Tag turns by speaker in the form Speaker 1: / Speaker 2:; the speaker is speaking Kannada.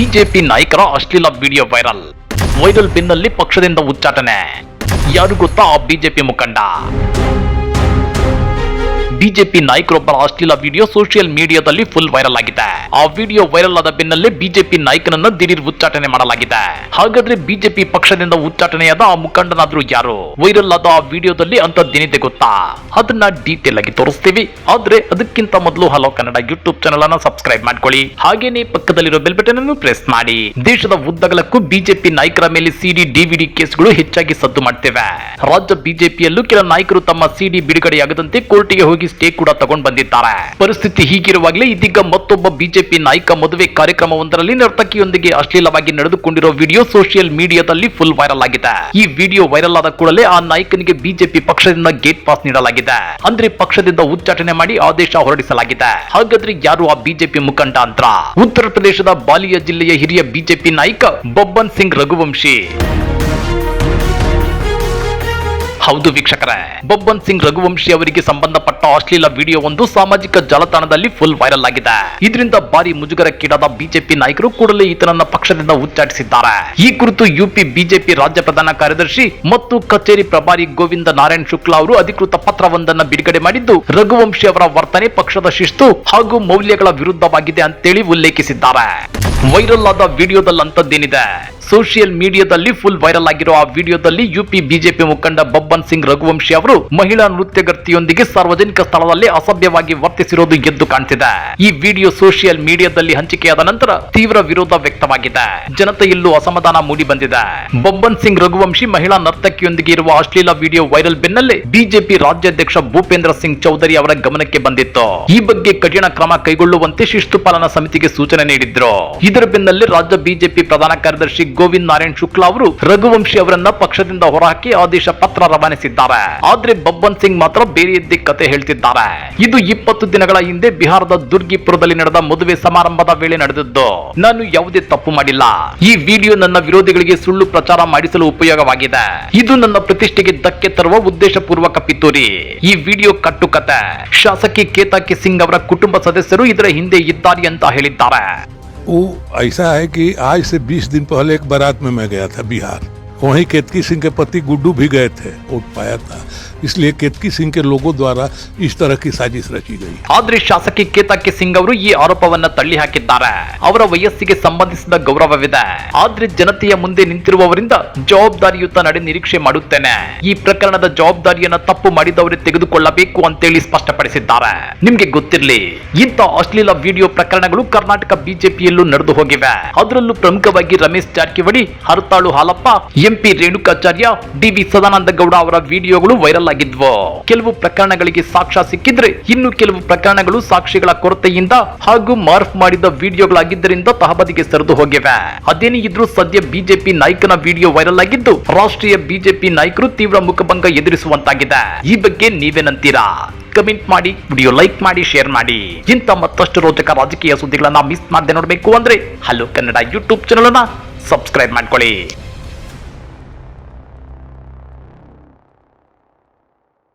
Speaker 1: ಬಿಜೆಪಿ ನಾಯಕರ ಅಶ್ಲೀಲ ವಿಡಿಯೋ ವೈರಲ್. ವೈರಲ್ ಬಿನ್ನಲ್ಲಿ ಪಕ್ಷದಿಂದ ಉಚ್ಚಾಟನೆ. ಯಾರು ಗೊತ್ತಾ ಬಿಜೆಪಿ ಮುಖಂಡ? ಬಿಜೆಪಿ ನಾಯಕರೊಬ್ಬರ ಅಶ್ಲೀಲ ವಿಡಿಯೋ ಸೋಷಿಯಲ್ ಮೀಡಿಯಾದಲ್ಲಿ ಫುಲ್ ವೈರಲ್ ಆಗಿದೆ. ಆ ವಿಡಿಯೋ ವೈರಲ್ ಆದ ಬೆನ್ನಲ್ಲೇ ಬಿಜೆಪಿ ನಾಯಕನನ್ನ ದಿಢೀರ್ ಉಚ್ಚಾಟನೆ ಮಾಡಲಾಗಿದೆ. ಹಾಗಾದ್ರೆ ಬಿಜೆಪಿ ಪಕ್ಷದಿಂದ ಉಚ್ಚಾಟನೆಯಾದ ಆ ಮುಖಂಡನಾದ್ರೂ ಯಾರು? ವೈರಲ್ ಆದ ಆ ವಿಡಿಯೋದಲ್ಲಿ ಅಂತದ್ದೇನಿದೆ ಗೊತ್ತಾ? ಅದನ್ನ ಡೀಟೇಲ್ ಆಗಿ ತೋರಿಸ್ತೀವಿ. ಆದ್ರೆ ಅದಕ್ಕಿಂತ ಮೊದಲು ಹಲೋ ಕನ್ನಡ ಯೂಟ್ಯೂಬ್ ಚಾನಲ್ ಅನ್ನ ಸಬ್ಸ್ಕ್ರೈಬ್ ಮಾಡ್ಕೊಳ್ಳಿ. ಹಾಗೇನೆ ಪಕ್ಕದಲ್ಲಿರೋ ಬೆಲ್ ಬಟನ್ ಅನ್ನು ಪ್ರೆಸ್ ಮಾಡಿ. ದೇಶದ ಉದ್ದಗಲಕ್ಕೂ ಬಿಜೆಪಿ ನಾಯಕರ ಮೇಲೆ ಸಿಡಿ ಡಿವಿಡಿ ಕೇಸ್ಗಳು ಹೆಚ್ಚಾಗಿ ಸದ್ದು ಮಾಡ್ತೇವೆ. ರಾಜ್ಯ ಬಿಜೆಪಿಯಲ್ಲೂ ಕೆಲ ನಾಯಕರು ತಮ್ಮ ಸಿಡಿ ಬಿಡುಗಡೆಯಾಗದಂತೆ ಕೋರ್ಟಿಗೆ ಹೋಗಿ ಸ್ಟೇ ಕೂಡ ತಗೊಂಡು ಬಂದಿದ್ದಾರೆ. ಪರಿಸ್ಥಿತಿ ಹೀಗಿರುವಾಗಲೇ ಇದೀಗ ಮತ್ತೊಬ್ಬ ಬಿಜೆಪಿ ನಾಯಕ ಮದುವೆ ಕಾರ್ಯಕ್ರಮವೊಂದರಲ್ಲಿ ನರ್ತಕಿಯೊಂದಿಗೆ ಅಶ್ಲೀಲವಾಗಿ ನಡೆದುಕೊಂಡಿರೋ ವಿಡಿಯೋ ಸೋಷಿಯಲ್ ಮೀಡಿಯಾದಲ್ಲಿ ಫುಲ್ ವೈರಲ್ ಆಗಿದೆ. ಈ ವಿಡಿಯೋ ವೈರಲ್ ಆದ ಕೂಡಲೇ ಆ ನಾಯಕನಿಗೆ ಬಿಜೆಪಿ ಪಕ್ಷದಿಂದ ಗೇಟ್ ಪಾಸ್ ನೀಡಲಾಗಿದೆ. ಅಂದ್ರೆ ಪಕ್ಷದಿಂದ ಉಚ್ಚಾಟನೆ ಮಾಡಿ ಆದೇಶ ಹೊರಡಿಸಲಾಗಿದೆ. ಹಾಗಾದ್ರೆ ಯಾರು ಆ ಬಿಜೆಪಿ ಮುಖಂಡ ಅಂತ ಉತ್ತರ ಪ್ರದೇಶದ ಬಾಲಿಯಾ ಜಿಲ್ಲೆಯ ಹಿರಿಯ ಬಿಜೆಪಿ ನಾಯಕ ಬಬ್ಬನ್ ಸಿಂಗ್ ರಘುವಂಶಿ. ಹೌದು ವೀಕ್ಷಕರೇ, ಬಬ್ಬನ್ ಸಿಂಗ್ ರಘುವಂಶಿ ಅವರಿಗೆ ಸಂಬಂಧಪಟ್ಟ ಅಶ್ಲೀಲ ವಿಡಿಯೋ ಒಂದು ಸಾಮಾಜಿಕ ಜಾಲತಾಣದಲ್ಲಿ ಫುಲ್ ವೈರಲ್ ಆಗಿದೆ. ಇದರಿಂದ ಭಾರಿ ಮುಜುಗರಕ್ಕೀಡಾದ ಬಿಜೆಪಿ ನಾಯಕರು ಕೂಡಲೇ ಈತನನ್ನ ಪಕ್ಷದಿಂದ ಉಚ್ಚಾಟಿಸಿದ್ದಾರೆ. ಈ ಕುರಿತು ಯುಪಿ ಬಿಜೆಪಿ ರಾಜ್ಯ ಪ್ರಧಾನ ಕಾರ್ಯದರ್ಶಿ ಮತ್ತು ಕಚೇರಿ ಪ್ರಭಾರಿ ಗೋವಿಂದ ನಾರಾಯಣ್ ಶುಕ್ಲಾ ಅವರು ಅಧಿಕೃತ ಪತ್ರವೊಂದನ್ನು ಬಿಡುಗಡೆ ಮಾಡಿದ್ದು, ರಘುವಂಶಿ ಅವರ ವರ್ತನೆ ಪಕ್ಷದ ಶಿಸ್ತು ಹಾಗೂ ಮೌಲ್ಯಗಳ ವಿರುದ್ಧವಾಗಿದೆ ಅಂತೇಳಿ ಉಲ್ಲೇಖಿಸಿದ್ದಾರೆ. ವೈರಲ್ ಆದ ವಿಡಿಯೋದಲ್ಲಿ ಅಂತದ್ದೇನಿದೆ ಸೋಷಿಯಲ್ ಮೀಡಿಯಾದಲ್ಲಿ ಫುಲ್ ವೈರಲ್ ಆಗಿರೋ ಆ ವಿಡಿಯೋದಲ್ಲಿ ಯುಪಿ ಬಿಜೆಪಿ ಮುಖಂಡ ಬಬ್ಬನ್ ಸಿಂಗ್ ರಘುವಂಶಿ ಅವರು ಮಹಿಳಾ ನೃತ್ಯಗರ್ತಿಯೊಂದಿಗೆ ಸಾರ್ವಜನಿಕ ಸ್ಥಳದಲ್ಲಿ ಅಸಭ್ಯವಾಗಿ ವರ್ತಿಸಿರೋದು ಎದ್ದು ಕಾಣ್ತಿದೆ. ಈ ವಿಡಿಯೋ ಸೋಷಿಯಲ್ ಮೀಡಿಯಾದಲ್ಲಿ ಹಂಚಿಕೆಯಾದ ನಂತರ ತೀವ್ರ ವಿರೋಧ ವ್ಯಕ್ತವಾಗಿದೆ. ಜನತೆಯಲ್ಲೂ ಅಸಮಾಧಾನ ಮೂಡಿ ಬಂದಿದೆ. ಬಬ್ಬನ್ ಸಿಂಗ್ ರಘುವಂಶಿ ಮಹಿಳಾ ನರ್ತಕಿಯೊಂದಿಗೆ ಇರುವ ಅಶ್ಲೀಲ ವಿಡಿಯೋ ವೈರಲ್ ಬೆನ್ನಲ್ಲೇ ಬಿಜೆಪಿ ರಾಜ್ಯಾಧ್ಯಕ್ಷ ಭೂಪೇಂದ್ರ ಸಿಂಗ್ ಚೌಧರಿ ಅವರ ಗಮನಕ್ಕೆ ಬಂದಿತ್ತು. ಈ ಬಗ್ಗೆ ಕಠಿಣ ಕ್ರಮ ಕೈಗೊಳ್ಳುವಂತೆ ಶಿಸ್ತು ಪಾಲನಾ ಸಮಿತಿಗೆ ಸೂಚನೆ ನೀಡಿದ್ರು. ಇದರ ಬೆನ್ನಲ್ಲೇ ರಾಜ್ಯ ಬಿಜೆಪಿ ಪ್ರಧಾನ ಕಾರ್ಯದರ್ಶಿ ಗೋವಿಂದ್ ನಾರಾಯಣ್ ಶುಕ್ಲಾ ಅವರು ರಘುವಂಶಿ ಅವರನ್ನ ಪಕ್ಷದಿಂದ ಹೊರಹಾಕಿ ಆದೇಶ ಪತ್ರ ರವಾನಿಸಿದ್ದಾರೆ. ಆದ್ರೆ ಬಬ್ಬನ್ ಸಿಂಗ್ ಮಾತ್ರ ಬೇರೆಯದ್ದೇ ಕತೆ ಹೇಳ್ತಿದ್ದಾರೆ. ಇದು ಇಪ್ಪತ್ತು ದಿನಗಳ ಹಿಂದೆ ಬಿಹಾರದ ದುರ್ಗಿಪುರದಲ್ಲಿ ನಡೆದ ಮದುವೆ ಸಮಾರಂಭದ ವೇಳೆ ನಡೆದದ್ದು. ನಾನು ಯಾವುದೇ ತಪ್ಪು ಮಾಡಿಲ್ಲ. ಈ ವಿಡಿಯೋ ನನ್ನ ವಿರೋಧಿಗಳಿಗೆ ಸುಳ್ಳು ಪ್ರಚಾರ ಮಾಡಿಸಲು ಉಪಯೋಗವಾಗಿದೆ. ಇದು ನನ್ನ ಪ್ರತಿಷ್ಠೆಗೆ ಧಕ್ಕೆ ತರುವ ಉದ್ದೇಶಪೂರ್ವಕ ಪಿತೂರಿ. ಈ ವಿಡಿಯೋ ಕಟ್ಟುಕತೆ. ಶಾಸಕಿ ಕೇತಾಕಿ ಸಿಂಗ್ ಅವರ ಕುಟುಂಬ ಸದಸ್ಯರು ಇದರ ಹಿಂದೆ ಇದ್ದಾರೆ ಅಂತ ಹೇಳಿದ್ದಾರೆ.
Speaker 2: वो ऐसा है कि आज से 20 दिन पहले एक बारात में मैं गया था बिहार। वहीं केतकी सिंह के पति गुड्डू भी गए थे वोट पाया था इसलिए केतकी सिंह के लोगों द्वारा इस तरह की साजिश रची गई
Speaker 1: ಆದ್ರೆ ಶಾಸಕಿ ಕೇತಾಕಿ ಸಿಂಗ್ ಅವರು ಈ ಆರೋಪವನ್ನ ತಳ್ಳಿ ಹಾಕಿದ್ದಾರೆ ಅವರ ವಯಸ್ಸಿಗೆ ಸಂಬಂಧಿಸಿದ ಗೌರವವಿದೆ ಆದ್ರೆ ಜನತೆಯ ಮುಂದೆ ನಿಂತಿರುವವರಿಂದ ಜವಾಬ್ದಾರಿಯುತ ನಡೆ ನಿರೀಕ್ಷೆ ಮಾಡುತ್ತೇನೆ ಈ ಪ್ರಕರಣದ ಜವಾಬ್ದಾರಿಯನ್ನ ತಪ್ಪು ಮಾಡಿದವರೇ ತೆಗೆದುಕೊಳ್ಳಬೇಕು ಅಂತೇಳಿ ಸ್ಪಷ್ಟಪಡಿಸಿದ್ದಾರೆ ನಿಮ್ಗೆ ಗೊತ್ತಿರ್ಲಿ ಇಂಥ ಅಶ್ಲೀಲ ವಿಡಿಯೋ ಪ್ರಕರಣಗಳು ಕರ್ನಾಟಕ ಬಿಜೆಪಿಯಲ್ಲೂ ನಡೆದು ಹೋಗಿವೆ ಅದರಲ್ಲೂ ಪ್ರಮುಖವಾಗಿ ರಮೇಶ್ ಜಾರಕಿಹೊಳಿ ಹರತಾಳು ಹಾಲಪ್ಪ ಎಂಪಿ ರೇಣುಕಾಚಾರ್ಯ ಡಿವಿ ಸದಾನಂದ ಗೌಡ ಅವರ ವಿಡಿಯೋಗಳು ವೈರಲ್ ಆಗಿದ್ವು. ಕೆಲವು ಪ್ರಕರಣಗಳಿಗೆ ಸಾಕ್ಷ್ಯ ಸಿಕ್ಕಿದ್ರೆ ಇನ್ನು ಕೆಲವು ಪ್ರಕರಣಗಳು ಸಾಕ್ಷಿಗಳ ಕೊರತೆಯಿಂದ ಹಾಗೂ ಮಾರ್ಫ್ ಮಾಡಿದ ವಿಡಿಯೋಗಳಾಗಿದ್ದರಿಂದ ತಹಬದಿಗೆ ಸರಿದು ಹೋಗಿವೆ. ಅದೇನೇ ಇದ್ರೂ ಸದ್ಯ ಬಿಜೆಪಿ ನಾಯಕನ ವಿಡಿಯೋ ವೈರಲ್ ಆಗಿದ್ದು ರಾಷ್ಟ್ರೀಯ ಬಿಜೆಪಿ ನಾಯಕರು ತೀವ್ರ ಮುಖಭಂಗ ಎದುರಿಸುವಂತಾಗಿದೆ. ಈ ಬಗ್ಗೆ ನೀವೇನಂತೀರಾ ಕಮೆಂಟ್ ಮಾಡಿ, ವಿಡಿಯೋ ಲೈಕ್ ಮಾಡಿ, ಶೇರ್ ಮಾಡಿ. ಇಂಥ ಮತ್ತಷ್ಟು ರೋಚಕ ರಾಜಕೀಯ ಸುದ್ದಿಗಳನ್ನ ಮಿಸ್ ಮಾಡದೆ ನೋಡಬೇಕು ಅಂದ್ರೆ ಹಲೋ ಕನ್ನಡ ಯೂಟ್ಯೂಬ್ ಚಾನಲ್ ಅನ್ನ ಸಬ್ಸ್ಕ್ರೈಬ್ ಮಾಡ್ಕೊಳ್ಳಿ.